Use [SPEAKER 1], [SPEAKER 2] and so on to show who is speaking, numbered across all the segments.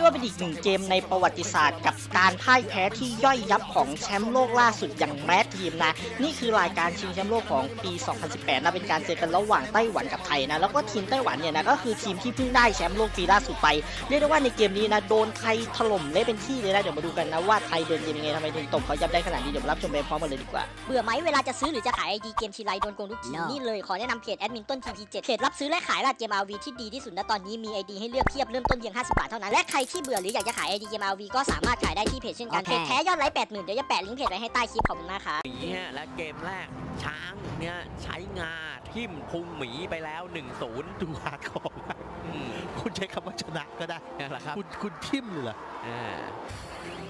[SPEAKER 1] ได้ว่าเป็นอีกหนึ่งเกมในประวัติศาสตร์ กับการพ่ายแพ้ที่ย่อยยับของแชมป์โลกล่าสุดอย่างแมททีมนะ นี่คือรายการชิงแชมป์โลกของปี 2018นะเป็นการเจอกันระหว่างไต้หวันกับไทยนะแล้วก็ทีมไต้หวันเนี่ยนะก็คือทีมที่เพิ่งได้แชมป์โลกปีล่าสุดไปเรียกได้ว่าในเกมนี้นะโดนไทยถล่มเละเป็นที่เลยนะเดี๋ยวมาดูกันนะว่าไทยเดินเกมยังไงทำไมถึงตบเขายับได้ขนาดนี้เดี๋ยวรับชมไปพร้อมกันเลยดีกว่า
[SPEAKER 2] เบื่อไหมเวลาจะซื้อหรือจะขายไอดีเกมทีไรโดนโกงทุกทีนี่เลยขอแนะนำเพจแอดมินต้น TP7 เพจรับซื้อและขายราดเกม RV ที่ดีที่สุดณตอนนี้มีไอดีให้เลือกเพียบเริ่มต้นเพียง50บาทเท่านั้นและใครที่เบื่อหรืออยากจะขายไอดีเกม RV ก็สามารถขายได้ที่เพจเช่นกัน
[SPEAKER 3] โอเค
[SPEAKER 2] เพจแท้ยอดไลค์80,000เดี๋ยวจะแปะลิงก์เพจไว้ให้ใต้คลิปขอบคุณมากครับ
[SPEAKER 4] หมีฮะและเกมแรกช้างเนี่ยใช้งาทิ่มพุงหมีไปแล้ว 1-0
[SPEAKER 5] ดูฮาร์ดคอร์มาก
[SPEAKER 4] อืม
[SPEAKER 5] คุณใช้คำว่าชนะก็ได้
[SPEAKER 4] นั่นแหละครับ
[SPEAKER 5] คุณคุณทิมเลยเหรอ
[SPEAKER 4] อ่า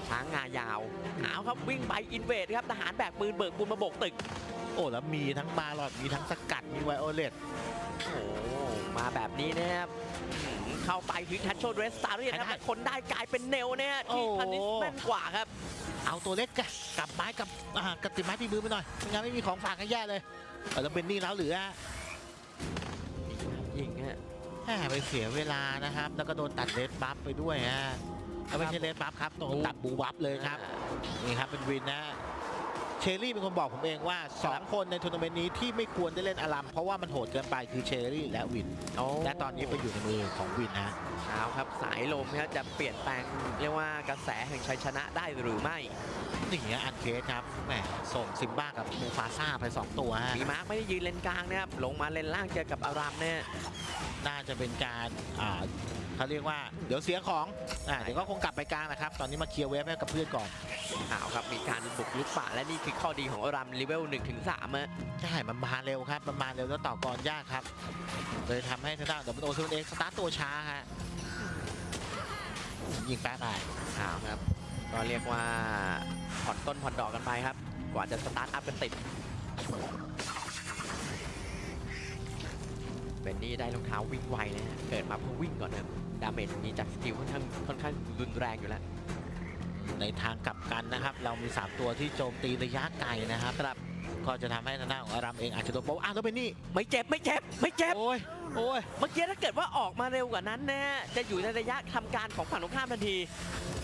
[SPEAKER 4] ช้างงายาวเอาครับวิ่งไปอินเวดครับทหารแบกปืนเบิกบุญมาโบกตึก
[SPEAKER 5] โอ้ แล้วมีทั้งมาหลอดมีทั้งสกัด มีไวโอเลต
[SPEAKER 4] โอ้ มาแบบนี้นะครับอืมเข้าไปถึงทัชโชเดรสตาร์เรียนครับแต่คนได้กลายเป็นเนลเนี่ยที่พันนิสแม่นกว่าครับ
[SPEAKER 5] เอาตัวเล็กกะกลับไม้กับอ่ากับติดไม้ตีมือไปหน่อยไม่งั้นไม่มีของฝากกันแย่เลยเออแล้วเป็นนี่แล้วเหลือ
[SPEAKER 4] ยิงฮะ
[SPEAKER 5] แหมไปเสียเวลานะครับ แล้วก็โดนตัดเลดบัฟไปด้วยฮะแล้วไม่ใช่เลดบัฟครับโดนตัดบูบัฟเลยครับนี่ครับเป็นวินนะ เชอรี่เป็นคนบอกผมเองว่า 2 คนในทัวร์นาเมนต์นี้ที่ไม่ควรได้เล่นอารัมเพราะว่ามันโหดเกินไปคือเชอรี่และวิน
[SPEAKER 4] โอ้
[SPEAKER 5] และตอนนี้ไปอยู่ในมือของวินนะ
[SPEAKER 4] เช้าครับสายลมครับจะเปลี่ยนแปลงเรียกว่ากระแสแห่งชัยชนะได้หรือไม่
[SPEAKER 5] นี่ฮะอันเคสครับแหมส่งซิมบ้ากับมูฟาซ่าไป 2 ตัวฮะ
[SPEAKER 4] มีมาร์กไม่ได้ยืนเลนกลางนะครับลงมาเลนล่างเจอกับอารามเนี่ย
[SPEAKER 5] น่าจะเป็นการอ่าเขาเรียกว่าเดี๋ยวเสียของอ่าเดี๋ยวก็คงกลับไปกลางนะครับ ตอนนี้มาเคลียร์เวฟให้กับเพื่อนก่อน
[SPEAKER 4] ข่าวครับมีการบุกลุกป่าและนี่คือข้อดีของอารามเลเวล1ถึง3อะ
[SPEAKER 5] ใช่มันมาเร็วครับมันมาเร็วแล้วต่อกรยากครับ เลยทำให้ทางด้านดับเบิลโอซูเองสตาร์ทตัวช้าฮะยิงแป๊บไป
[SPEAKER 4] ข่าวครับ ก็เรียกว่าผ่อนต้นผ่อนดอกกันไปครับ กว่าจะสตาร์ทอัพกันติด เป็นนี่ได้รองเท้าวิ่งไวนะฮะ เกิดมาเพื่อวิ่งก่อนนะครับดาเมจมีจากสกิลค่อนข้างค่อนข้างรุนแรงอยู่แล้ว
[SPEAKER 5] ในทางกลับกันนะครับ เรามี 3 ตัวที่โจมตีระยะไกลนะครับครับก็จะทำให้ทางด้านของอารามเองอาจจะโดนโป๊ะอ้าวแล้วเป็นนี่
[SPEAKER 4] ไม่เจ็บไม่เจ็บไม่เจ็บ
[SPEAKER 5] โอ้ย โอ้ย
[SPEAKER 4] เมื่อกี้ถ้าเกิดว่าออกมาเร็วกว่านั้นนะจะอยู่ในระยะทำการของฝั่งตรงข้ามทันที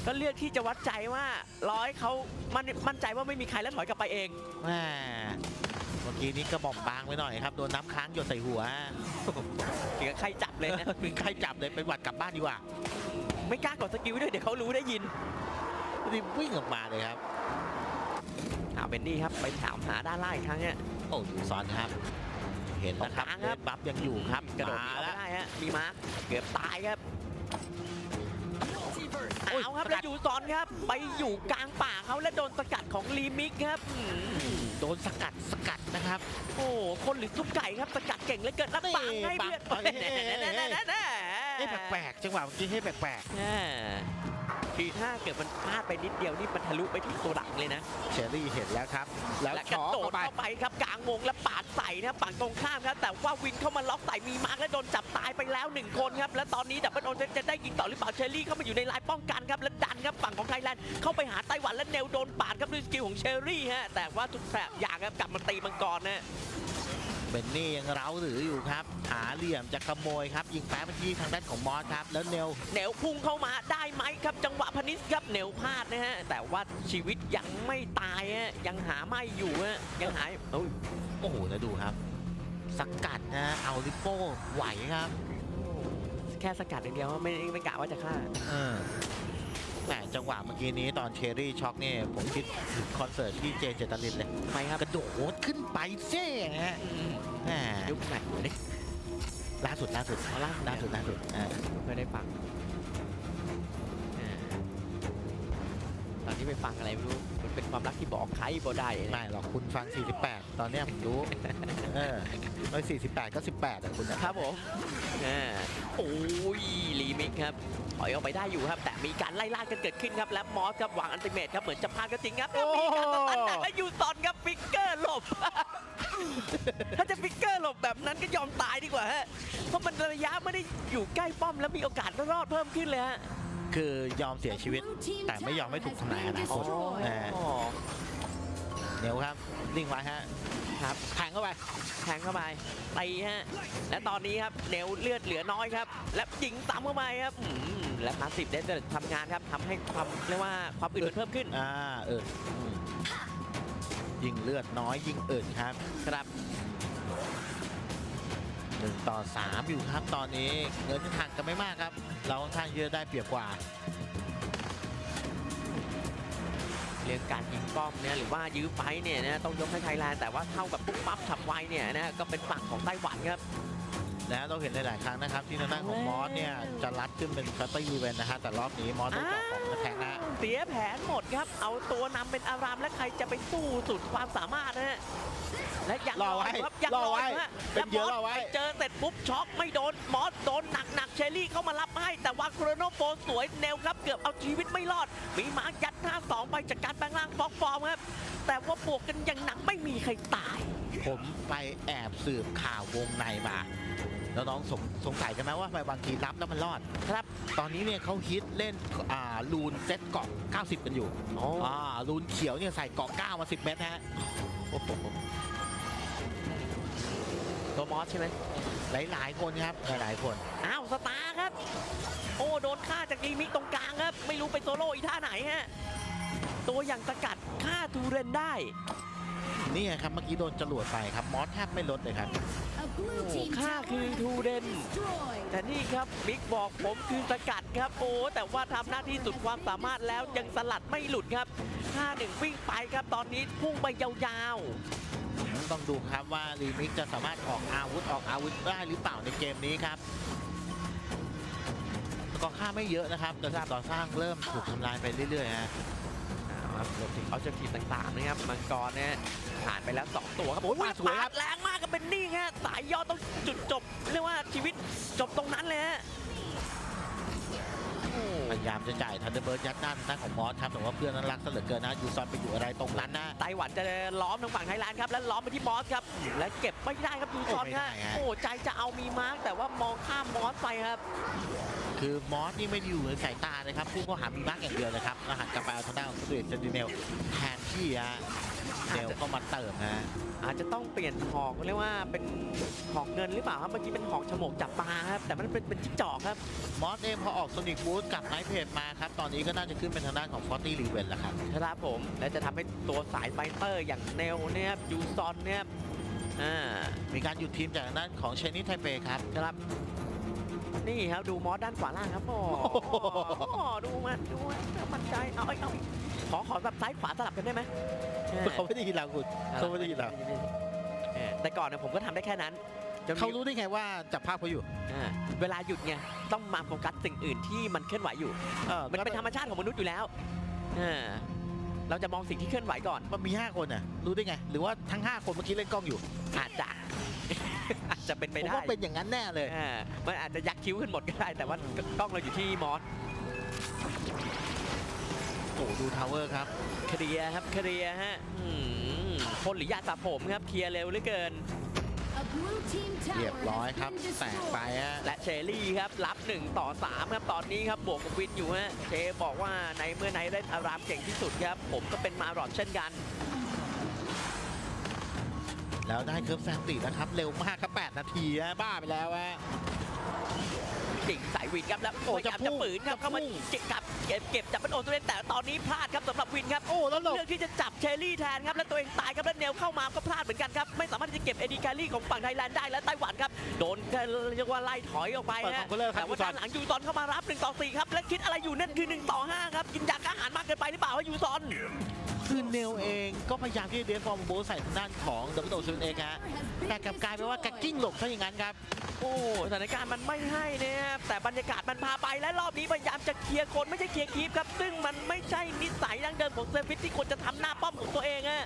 [SPEAKER 4] ก็เลือกที่จะวัดใจว่าร้อยเขามันมั่นใจว่าไม่มีใครแล้วถอยกลับไปเอง
[SPEAKER 5] แหมเมื่อกี้นี้กระบอกบางไปหน่อยครับโดนน้ำค้างหยดใส่หัว
[SPEAKER 4] ถึงกับใครจับเลยนะ
[SPEAKER 5] เป็นใครจับเลยเป็นหวัดกลับบ้านดีกว่า
[SPEAKER 4] ไม่กล้ากดสกิลด้วยเดี๋ยวเขารู้ได้ยิน
[SPEAKER 5] รีบวิ่งออกมาเลยครับ
[SPEAKER 4] อ่าเบนนี่ครับไปถามหาด้านล่างอีกครั้งเนี่ย
[SPEAKER 5] โอ้ดูซอนครับ เห็นแล้วครับ
[SPEAKER 4] ตรงกลาง
[SPEAKER 5] เล
[SPEAKER 4] ครับ
[SPEAKER 5] ดบัฟยังอยู่ครับ
[SPEAKER 4] กระโดดห
[SPEAKER 5] มา
[SPEAKER 4] นีออก
[SPEAKER 5] แล้ว
[SPEAKER 4] ไม่ได้ฮะมีมาร์คเกือบตายครับ
[SPEAKER 5] โอ้ย
[SPEAKER 4] เอาครับ
[SPEAKER 5] สกั
[SPEAKER 4] แล้ว
[SPEAKER 5] ด
[SPEAKER 4] อยู่ซอนครับ ไปอยู่กลางป่าเขาและโดนสกัดของลีมิกครับอืม
[SPEAKER 5] โดนสกัดสกัดนะครับ
[SPEAKER 4] โอ้คนหรือซุปไก่ครับสกัดเก่งเหลือเกินแล้วปังให้เพื่อน
[SPEAKER 5] ปังเฮ้ยเฮ้ยเฮ้ยเอ้ยแปลกๆจังหวะเมื่อกี้ให้แปลก
[SPEAKER 4] อ่า คือถ้าเกิดมันพลาดไปนิดเดียวนี่มันทะลุไปที่ตัวหลังเลยนะ
[SPEAKER 5] ๆเชอรี่เห็นแล้วครับ แล้ว
[SPEAKER 4] และก
[SPEAKER 5] ช็
[SPEAKER 4] ระ
[SPEAKER 5] อ
[SPEAKER 4] โด
[SPEAKER 5] เข้า
[SPEAKER 4] ด
[SPEAKER 5] ไป
[SPEAKER 4] เข้าไปครับกลางวงและปาดใส่นะครับฝั่งตรงข้ามครับ แต่ว่าวินเข้ามาล็อกใส่มีมาร์กและโดนจับตายไปแล้วหนึ่งคนครับ และตอนนี้ดับเบิลโอนจะได้ยิงต่อหรือเปล่าเชอรี่เข้ามาอยู่ในลายป้องกันครับและดันครับฝั่งของไทยแลนด์เข้าไปหาไต้หวันและเนวโดนปาดครับด้วยสกิลของเชอรี่ฮะแต่ว่าทุกแสบอย่างครับกลับมาตีมังกรนะ
[SPEAKER 5] เบนนี่ยังเร้าหรืออยู่ครับ หาเหลี่ยมจะขโมยครับ ยิงแป๊บไปที่ทางด้านของมอสครับ แล้วเนล
[SPEAKER 4] เหนวพุ่งเข้ามาได้ไหมครับ จังหวะพนิสครับเหนวพลาดนะฮะ แต่ว่าชีวิตยังไม่ตายฮะยังหาไม่อยู่ฮะยังหายเอ้ย
[SPEAKER 5] โอ้โหแล้วดูครับ สกัดนะเอาลิปโป้ไหวครับ
[SPEAKER 4] แค่สกัดอย่างเดียวไม่ไม่กะว่าจะฆ่า
[SPEAKER 5] เออ แหมจังหวะเมื่อกี้นี้ตอนเชอรี่ช็อกเนี่ยผมคิดถึงคอนเสิร์ตที่เจเจตลินเลย
[SPEAKER 4] ทำไมครับ
[SPEAKER 5] กระโดดขึ้นไปเซ่ฮะแหม
[SPEAKER 4] ยุคไหนวะเนี่ย
[SPEAKER 5] ล่าสุดล่าสุด
[SPEAKER 4] เอาล่าสุด
[SPEAKER 5] ล่าสุดล่าสุดอ่า
[SPEAKER 4] ไม่ได้ฟังอ่าตอนนี้ไปฟังอะไรไม่รู้มัน เป็นความรักที่บอกใครบ่ได้นะ
[SPEAKER 5] ไม่หรอกคุณฟัง 48 ตอนเนี้ยผมรู้ เออไม่48 ก็ 18แต่คุณนะครับ
[SPEAKER 4] ผมอ่าโอ้ยลีมิกครับถอยออกไปได้อยู่ครับ แต่มีการไล่ล่ากันเกิดขึ้นครับ และมอสครับวางอันติเมทครับ เหมือนจะพลาดก็จริงครับแล้วมีการสตันแต่ก็อยู่ตอนครับฟิกเกอร์หลบ ถ้าจะฟิกเกอร์หลบแบบนั้นก็ยอมตายดีกว่าฮะเพราะมันระยะไม่ได้อยู่ใกล้ป้อมแล้วมีโอกาสรอดเพิ่มขึ้นเลยฮะ
[SPEAKER 5] คือยอมเสียชีวิต แต่ไม่ยอมให้ถูกทำลายอนาคต
[SPEAKER 4] อ๋อ
[SPEAKER 5] เออเดี๋ยวครับนิ่งไว้ฮะ
[SPEAKER 4] ครับ
[SPEAKER 5] แทงเข้าไป
[SPEAKER 4] แทงเข้าไปตีฮะและตอนนี้ครับเนวเลือดเหลือน้อยครับ และยิงซ้ำเข้าไปครับอืมและพาสซีฟเดสทำงานครับทำให้ความเรียกว่าความอื่นมันเพิ่มขึ้น
[SPEAKER 5] อ่าเอออืมยิงเลือดน้อยยิงเอิดครับ
[SPEAKER 4] ครับ
[SPEAKER 5] หนึ่งต่อสามอยู่ครับตอนนี้เงินที่ห่างกันไม่มากครับ เราค่อนข้างเยอะได้เปรียบกว่า
[SPEAKER 4] เรื่องการยิงป้อมเนี่ยหรือว่ายื้อไฟเนี่ยนะต้องยกให้ไทยแลนด์แต่ว่าเท่ากับปุ๊บปั๊บฉับไวเนี่ยนะก็เป็นฝั่งของไต้หวันครับ
[SPEAKER 5] แล้วเราเห็นหลาย ๆ ครั้งนะครับ ที่ทางด้านของมอสเนี่ยจะรัดขึ้นเป็นคัตเตอร์ยูเวนนะฮะแต่รอบนี้มอสต้องเจาะของกระแทงนะ
[SPEAKER 4] เสียแผนหมดครับ เอาตัวนำเป็นอารามและใครจะไปสู้สุดความสามารถนะฮะและยัง
[SPEAKER 5] รอไว้
[SPEAKER 4] ยู่ครับยัง
[SPEAKER 5] รอไว้
[SPEAKER 4] ยู่ฮะ
[SPEAKER 5] เป็นเหยื่อรอไว้
[SPEAKER 4] และมสปเจอเสร็จปุ๊บช็อกไม่โดนมอสโดนหนักหนักๆเชอรี่เข้ามารับให้ แต่ว่าโครโนโฟสวยเนวครับเกือบเอาชีวิตไม่รอด มีมาร์คยัดหน้าสองไปจากการแปลงร่างฟอกฟอร์มครับแต่ว่าบวกกันอย่างหนักไม่มีใครตาย
[SPEAKER 5] ผมไปแอบสืบข่าววงในมาแล้วน้องสงสงสัยกันไหมว่าทำไมบางทีรับแล้วมันรอด
[SPEAKER 4] ครับ
[SPEAKER 5] ตอนนี้เนี่ยเขาฮิตเล่นอ่าลูนเซ็ตเกาะ 90 กันอยู่
[SPEAKER 4] โอ้
[SPEAKER 5] อ่าลูนเขียวเนี่ยใส่เกาะ 9 มา 10 เมตรฮะ
[SPEAKER 4] ตัวมอสใช่ไหม
[SPEAKER 5] หลายๆคนครับหลายๆคน
[SPEAKER 4] อ้าวสตาร์ครับ โอ้โดนฆ่าจากดีมิกตรงกลางครับ ไม่รู้ไปโซโล่อีท่าไหนฮะตัวอย่างสกัดฆ่าทูเรนได้
[SPEAKER 5] นี่ไงครับเมื่อกี้โดนจรวดไปครับมอสแทบไม่ลดเลยครับ
[SPEAKER 3] A blue
[SPEAKER 4] โอ้
[SPEAKER 3] team
[SPEAKER 4] ข้าคือทูเรนแต่นี่ครับบิ๊กบอกผมคือสกัดครับ โอ้แต่ว่าทำหน้าที่สุดความสามารถแล้วยังสลัดไม่หลุดครับ5-1วิ่งไปครับตอนนี้พุ่งไปยาวๆ
[SPEAKER 5] ต้องดูครับว่ารีมิกจะสามารถออกอาวุธออกอาวุธได้หรือเปล่าในเกมนี้ครับก็ค่าไม่เยอะนะครับแต่การต่อสร้างเริ่มถูกทำลายไปเรื่อยๆฮะ
[SPEAKER 4] ครับรวมถึงออบเจกตีฟต่างๆนะครับมังกรเนี่ยผ่านไปแล้ว 2 ตัวครับ
[SPEAKER 5] โอ้ยมาสวยครับ
[SPEAKER 4] ปดแรงมากกับเป็นนี่ฮะสายยอดต้องจุดจบเรียกว่าชีวิตจบตรงนั้นเลยฮะโอ้
[SPEAKER 5] พยายามจะจ่ายทันเดอร์เบิร์ดยัดหน้าทางด้านของมอสครับแต่ว่าเพื่อนนั้นรักซะเหลือเกินนะยูซอนไปอยู่อะไรตรงนั้นนะ
[SPEAKER 4] ไต้หวันจะล้อมทางฝั่งไทยแลนด์ครับแล้วล้อมไปที่มอสครับและเก็บไม่ได้ครับยูซอน
[SPEAKER 5] โอ้ไม่ได้
[SPEAKER 4] ฮะ
[SPEAKER 5] ฮะ
[SPEAKER 4] โอ้ใจจะเอามีมาร์กแต่ว่ามองข้ามมอสไปครับ
[SPEAKER 5] คือมอสนี่ไม่ได้อยู่ในสายตาเลยครับพุ่งเข้าหามีมาร์กอย่างเดียวเลยครับแล้วหันกลับไปเอาทางด้านของสตูดิโอเซนติเนลแทนที่ฮะเนลก็มาเติมนะ
[SPEAKER 4] อาจจะต้องเปลี่ยนหอกเรียกว่าเป็นหอกเงินหรือเปล่าครับเมื่อกี้เป็นหอกฉมวกจับปลาครับแต่มันเป็นเป็นจิ้งจอกครับ
[SPEAKER 5] มอสเองพอออกโซนิกบูธกับไนท์เพจมาครับตอนนี้ก็น่าจะขึ้นเป็นทางด้านของฟอร์ตี้รีเวนแล้วครับ
[SPEAKER 4] ครับผมและจะทำให้ตัวสายไฟเตอร์อย่างเนลเนี่ยครับยูซอนเนี่ยครับอ่า
[SPEAKER 5] มีการหยุดทีมจากทางด้านของเชนิไทเปครับ
[SPEAKER 4] ครับ นี่ครับดูมอสด้านขวาล่างครับโอ้โหดูมันดูมันมันใจเอาเอาเอาขอขอแบบซ้ายขวาสลับกันได้ไหมเออ
[SPEAKER 5] เขาไม่ได้ยินเราคุณเขาไม่ได้ยินเรา
[SPEAKER 4] เออแต่ก่อนเนี่ยผมก็ทำได้แค่นั้นจนมี
[SPEAKER 5] เขารู้ได้ไงว่าจับภาพเขาอยู่
[SPEAKER 4] อ่าเวลาหยุดไงต้องมาโฟกัสสิ่งอื่นที่มันเคลื่อนไหวอยู่
[SPEAKER 5] เออ
[SPEAKER 4] มันเป็นธรรมชาติของมนุษย์อยู่แล้วอ่าเราจะมองสิ่งที่เคลื่อนไหวก่อน
[SPEAKER 5] มันมี 5 คนน่ะรู้ได้ไง หรือว่าทั้ง 5 คนเมื่อกี้เล่นกล้องอยู่
[SPEAKER 4] อาจจะอา จจะเป็นไป
[SPEAKER 5] ผม
[SPEAKER 4] ได้
[SPEAKER 5] ว่าเป็นอย่างนั้นแน่เลย
[SPEAKER 4] อ่ามันอาจจะยักคิ้วขึ้นหมดก็ได้ แต่ว่ากล้องเราอยู่ที่มอส
[SPEAKER 5] โอ้ดูทาวเวอร์ครับ
[SPEAKER 4] เคลียร์ครับเคลียร์ฮะอืมคนหรือยาสระผมครับเคลียร์เร็วเหลือเกิน
[SPEAKER 3] A blue team
[SPEAKER 5] เรียบ
[SPEAKER 3] tower
[SPEAKER 5] ร้อย
[SPEAKER 3] has
[SPEAKER 5] ครับ
[SPEAKER 3] been
[SPEAKER 5] แตกไป
[SPEAKER 3] destroyed.
[SPEAKER 5] ฮะ
[SPEAKER 4] และเชอรี่ครับรับ1ต่อ3ครับตอนนี้ครับบวกกับวินอยู่ฮะเชบอกว่าในเมื่อไหนเล่นอารามเก่งที่สุดครับ ผมก็เป็นมารอดเช่นกัน
[SPEAKER 5] แล้วได้เคิร์ฟแซงตีนะครับ เร็วมากครับ8นาทีฮะบ้าไปแล้วฮะ
[SPEAKER 4] จิงสายวินครับแล้ว
[SPEAKER 5] โอ้
[SPEAKER 4] พยายาม
[SPEAKER 5] จะพุ่
[SPEAKER 4] จะ
[SPEAKER 5] ง
[SPEAKER 4] ปืนครับ
[SPEAKER 5] จะ
[SPEAKER 4] เข้ามา
[SPEAKER 5] พุ่ง
[SPEAKER 4] เก็บกับเก็บเก็บจับเป็นโอตัวเล่นแต่ตอนนี้พลาดครับสำหรับวินครับ
[SPEAKER 5] โอ้แล้วหลบ
[SPEAKER 4] เลือกที่จะจับเชอรี่แทนครับแล้วตัวเองตายครับแล้วเนลเข้ามาก็พลาดเหมือนกันครับไม่สามารถที่จะเก็บเอดีการีของฝั่งไทยแลนด์ได้และไต้หวันครับโดนเรียกว่าไล่ถอยออกไป
[SPEAKER 5] เปิดข
[SPEAKER 4] ฮะ
[SPEAKER 5] องคนเลิกครับ
[SPEAKER 4] แต่ว่า
[SPEAKER 5] ยูซอ
[SPEAKER 4] ด้านนหลังยูซอนเข้ามารับ1ต่อ4ครับและคิดอะไรอยู่นั่นคือ1ต่อ5ครับกินยากระหารมากเกินไปหรือเปล่าวะยูซอน
[SPEAKER 5] คือเนลเองก็พยายามที่จะเดฟฟอร์มโบใส่ทางด้านของดับเบิลโอซูนเองฮะแต่กลับกลายเป็นว่าแกกิ้งหลบซะอย่างนั้นครับ
[SPEAKER 4] โอ้สถานการณ์มันไม่ให้นะครับแต่บรรยากาศมันพาไปและรอบนี้พยายามจะเคลียร์คนไม่ใช่เคลียร์คีปครับ ซึ่งมันไม่ใช่นิสัยดั้งเดิมของเซฟิตที่ควรจะทำหน้าป้อมของตัวเองอะ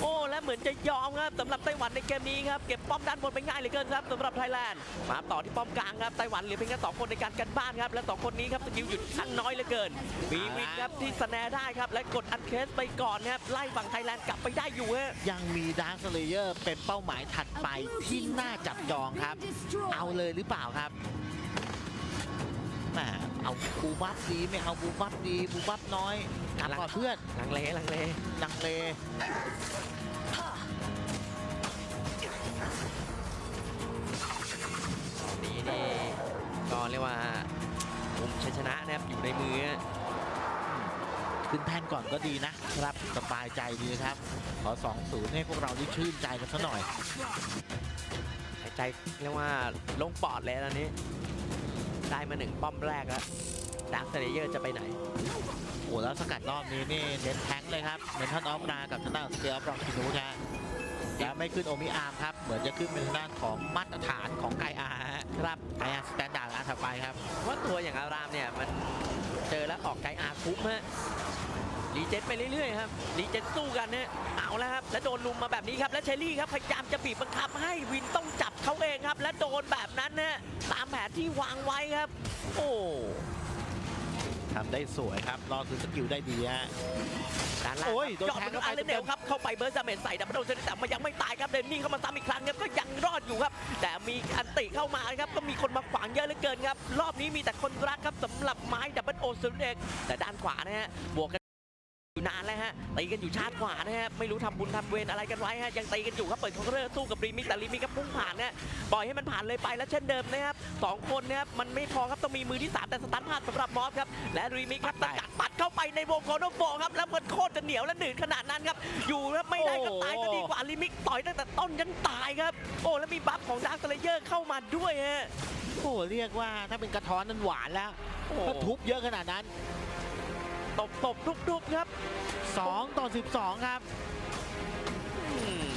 [SPEAKER 4] โอ้และเหมือนจะยอมครับสำหรับไต้หวันในเกมนี้ครับเก็บป้อมด้านบนไปง่ายเหลือเกินครับสำหรับไทยแลนด์มาต่อที่ป้อมกลางครับไต้หวันเหลือเพียงแค่สองคนในการกันบ้านครับและสองคนนี้ครับสกิลหยุดช่างน้อยเหลือเกินมีวินครับที่สแนได้ครับและกดอันเคสไปก่อนครับไล่ฝั่งไทยแลนด์กลับไปได้อยู่ฮะ
[SPEAKER 5] ยังมีดาร์คเลเยอร์เป็นเป้าหมายถัดไปที่น่าจับจองครับ เอาเลยหรือเปล่าครับครับแหมเอาบูบัฟดีไม่เอาบูบัฟดีบูบัฟน้อยกลับก่อเพื่อนห
[SPEAKER 4] ลังเลหลังเลห
[SPEAKER 5] ลังเลตอ
[SPEAKER 4] นนี้นี่ก็เรียกว่าผมชัยชนะนะครับอยู่ในมือ
[SPEAKER 5] ขึ้นแทนก่อนก็ดีนะครับสบายใจดีครับ ขอ 2-0 ให้พวกเราได้ชื่นใจกันสักหน่อยา
[SPEAKER 4] ยใจเรียกว่าลงปอดเลยตอนนี้ ได้มาหนึ่งป้อมแรกแล้วดาร์คเซเลเยอร์จะไปไหน
[SPEAKER 5] โอ้แล้วสกัดรอบนี้นี่เน้นแทงค์เลยครับเมนทันออฟนากับทางด้านสเตียร์รองคินูนะฮะแล้วไม่ขึ้นโอมิอาร์มครับ เหมือนจะขึ้นเป็นทางด้านของมาตรฐานของไกอาร์ฮะครับไกอาร์สแตนดาร์ดอันถัดไปครับ
[SPEAKER 4] ว่าตัวอย่างอารามเนี่ยมันเจอแล้วออกไกอาคุ้มฮะ รีเจ็ตไปเรื่อยๆครับรีเจ็ตสู้กันเนี่ยเอาแล้วครับ แล้วโดนลุมมาแบบนี้ครับ แล้วเชอรี่ครับพยายามจะบีบบังคับให้วินต้องจับเขาเองครับ และโดนแบบนั้นนะตามแผนที่วางไว้ครับ โอ้
[SPEAKER 5] ทำได้สวยครับรอคือสกิลได้ดีฮะ
[SPEAKER 4] ด้านล่าง
[SPEAKER 5] โอ้ยโดน
[SPEAKER 4] ยอด
[SPEAKER 5] แท
[SPEAKER 4] ม
[SPEAKER 5] ง
[SPEAKER 4] นุษย์
[SPEAKER 5] เข้า
[SPEAKER 4] อา
[SPEAKER 5] ไป
[SPEAKER 4] ร์เรนเดลครับ เข้าไปเบิร์ดซาเมนใส่ดับเบิลโดนเซนแต่มันยังไม่ตายครับเดนนี่เข้ามาซ้ำอีกครั้งครับก็ยังรอดอยู่ครับ แต่มีอันติเข้ามาครับ ก็มีคนมาขวางเยอะเหลือเกินครับ รอบนี้มีแต่คนรักครับสำหรับไม้ดับเบิลโอเซนเอกแต่ด้านขวานะฮะบวกกัน อยู่นานแล้วฮะตีกันอยู่ชาติขวานะฮะไม่รู้ทำบุญทำเวรอะไรกันไว้ฮะยังตีกันอยู่ครับเปิดคอนเทอร์สู้กับรีมิกแต่รีมิกก็พุ่งผ่านนะปล่อยให้มันผ่านเลยไปแล้วเช่นเดิมนะครับสองคนนะครับมันไม่พอครับต้องมีมือที่สามแต่สตันพลาดสำหรับมอสครับและรีมิกครับสกัดปัดเข้าไปในวงโคโนโฟครับแล้วมันโคตรจะเหนียวและหนืดขนาดนั้นครับอยู่ครับไม่ได้ก็ตายจะดีกว่ารีมิกต่อยตั้งแต่ต้นยันตายครับโอ้แล้วมีบัฟของดาร์คเลเยอร์เข้ามาด้วยฮะ
[SPEAKER 5] โอ้เรียกว่าถ้าเป็นกระท้อนนั้นหวานแล้ว
[SPEAKER 4] โอ้
[SPEAKER 5] ก็ทุบเยอะขนาดนั้น
[SPEAKER 4] ตบตบทุบทุบครับ
[SPEAKER 5] 2 ต่อ 12 ครับ
[SPEAKER 4] อืม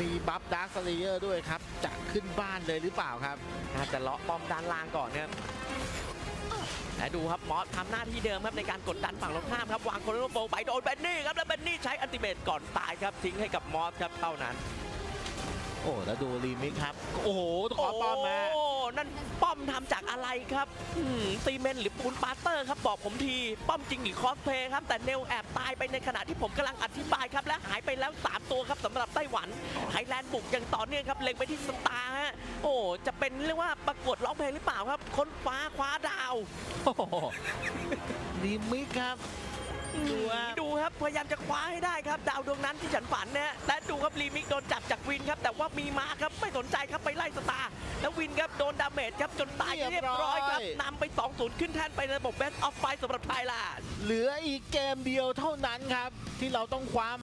[SPEAKER 5] มีบัฟดาร์คสเลเยอร์ด้วยครับ จะขึ้นบ้านเลยหรือเปล่าครับ
[SPEAKER 4] น่าจะเลาะป้อมด้านล่างก่อนนะครับและดูครับมอสทำหน้าที่เดิมครับในการกดดันฝั่งตรงข้ามครับ วางโคโนโฟไปโดนแบนนี่ครับ แล้วแบนนี่ใช้อันติเมตก่อนตายครับทิ้งให้กับมอสครับเท่านั้น
[SPEAKER 5] โอ้แล้วดูรีมิกครับ โอ้โหขอป้อมมา
[SPEAKER 4] โอ้นั่นป้อมทำจากอะไรครับอืมซีเมนต์หรือปูนปาเตอร์ครับบอกผมที ป้อมจริงหรือคอสเพลย์ครับ แต่เนลแอบตายไปในขณะที่ผมกำลังอธิบายครับ และหายไปแล้ว 3 ตัวครับสำหรับไต้หวันไทยแลนด์บุกอย่างต่อเนื่องครับ เล็งไปที่สตาร์ฮะโอ้จะเป็นเรียกว่าประกวดร้องเพลงหรือเปล่าครับ ค้นฟ้าคว้าดาว
[SPEAKER 5] โอ้โหรีมิกครับ ดูว่า
[SPEAKER 4] ดูครับพยายามจะคว้าให้ได้ครับ ดาวดวงนั้นที่ฉันฝันนะฮะและดูครับรีมิกโดนจับจากวินครับ แต่ว่ามีมาครับไม่สนใจครับไปไล่สตาร์แล้ววินครับโดนดาเมจครับจนตายเรียบร้อยครับนำไป 2-0 ขึ้นแท่นไประบบ Best of Fight สำหรับไทยแลนด์
[SPEAKER 5] เหลืออีกเกมเดียวเท่านั้นครับ ที่เราต้องคว้า